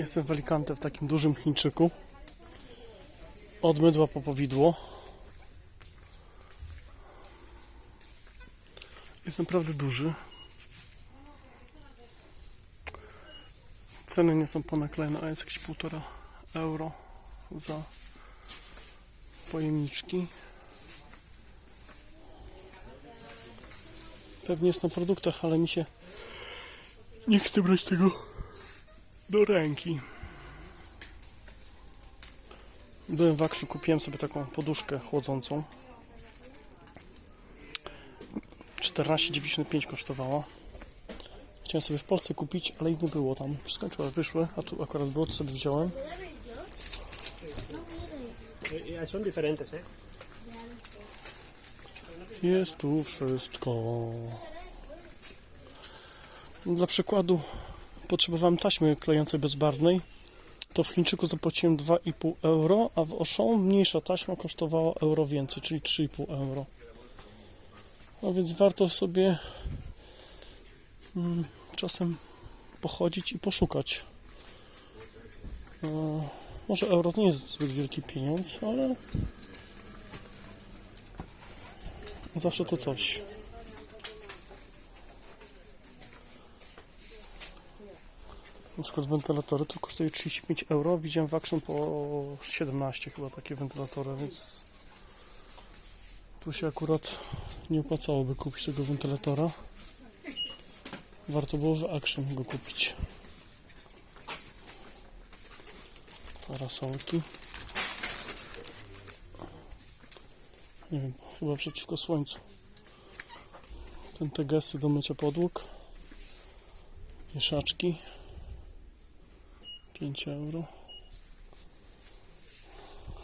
Jestem w Alicante w takim dużym Chińczyku. Od mydła po powidło. Jest naprawdę duży. Ceny nie są ponaklejne, a jest jakieś półtora euro za pojemniczki. Pewnie jest na produktach, ale mi się nie chce brać tego do ręki. Byłem w Akrzu, kupiłem sobie taką poduszkę chłodzącą. 14,95 kosztowała. Chciałem sobie w Polsce kupić, ale ich nie było tam. Skończyły, wyszły, a tu akurat było, to sobie wziąłem. Diferentes, ¿eh? Jest tu wszystko. Dla przykładu potrzebowałem taśmy klejącej bezbarwnej. To w Chińczyku zapłaciłem 2,5 euro, a w Auchan mniejsza taśma kosztowała euro więcej, czyli 3,5 euro. No więc warto sobie mm, czasem pochodzić i poszukać. E, może euro nie jest zbyt wielki pieniądz, ale Zawsze to coś. Na przykład wentylatory to kosztuje 35 euro. Widziałem w Action po 17 chyba takie wentylatory, więc tu się akurat nie opłacałoby kupić tego wentylatora. Warto było w Action go kupić. Parasolki. Nie wiem, chyba przeciwko słońcu. Ten tegesy do mycia podłóg. Mieszaczki. 5 euro.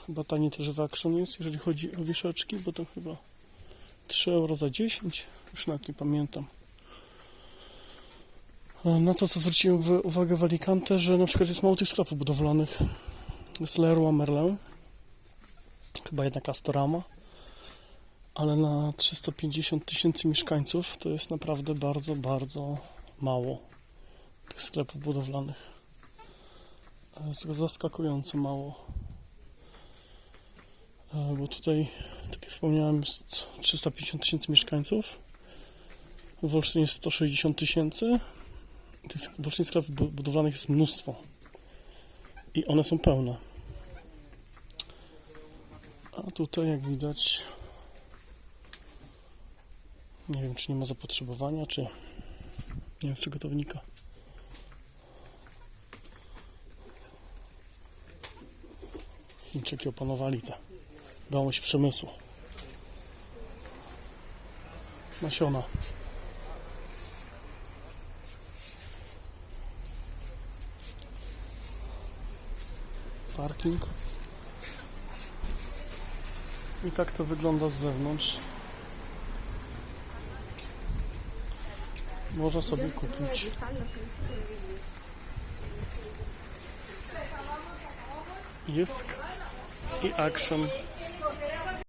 Chyba taniej też w Action jest, jeżeli chodzi o wieszaczki, bo to chyba 3 euro za 10. Już nawet nie pamiętam. A Na co, co zwróciłem uwagę w Alicante, że na przykład jest mało tych sklepów budowlanych. Jest Leroy Merlin. Chyba jedna Castorama ale na 350 tysięcy mieszkańców to jest naprawdę bardzo, bardzo mało tych sklepów budowlanych. Zaskakująco mało. E, Bo tutaj, tak jak wspomniałem, jest 350 tysięcy mieszkańców. W Olsztynie jest 160 tysięcy. W Olsztynie budowlanych jest mnóstwo. I one są pełne. A tutaj, jak widać, nie wiem, czy nie ma zapotrzebowania, czy nie wiem, z czego to wynika. Chińczyki opanowali tę gałąź przemysłu. Nasiona. Parking. I tak to wygląda z zewnątrz. Można sobie kupić. Jest i Action